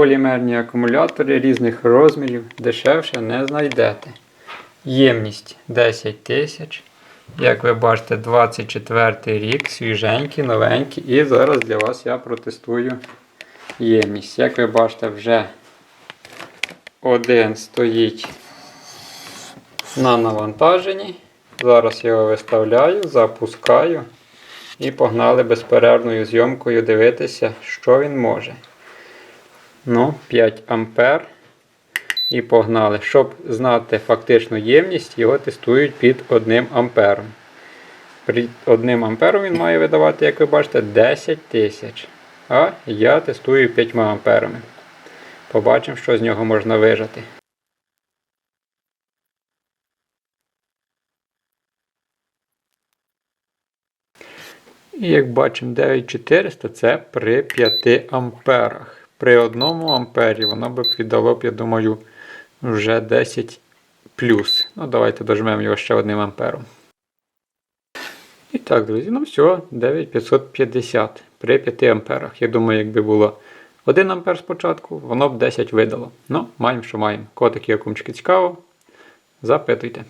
полімерні акумулятори різних розмірів дешевше не знайдете. Ємність 10 тисяч. Як ви бачите, 24 рік, свіженький, новенький. І зараз для вас я протестую ємність. Як ви бачите, вже один стоїть на навантаженні. Зараз його виставляю, запускаю і погнали безперервною зйомкою дивитися, що він може. Ну, 5 ампер. І погнали. Щоб знати фактичну ємність, його тестують під 1 ампером. При 1 ампером він має видавати, як ви бачите, 10 тисяч. А я тестую 5 амперами. Побачимо, що з нього можна вижати. І як бачимо, 9400 це при 5 амперах. При 1 ампері воно б віддало б, я думаю, вже 10 плюс. Ну, давайте дожмемо його ще 1 ампером. І так, друзі, ну все, 9550 при 5 амперах. Я думаю, якби було 1 ампер спочатку, воно б 10 видало. Ну, маємо, що маємо. Котики, якумчики цікаво. Запитуйте.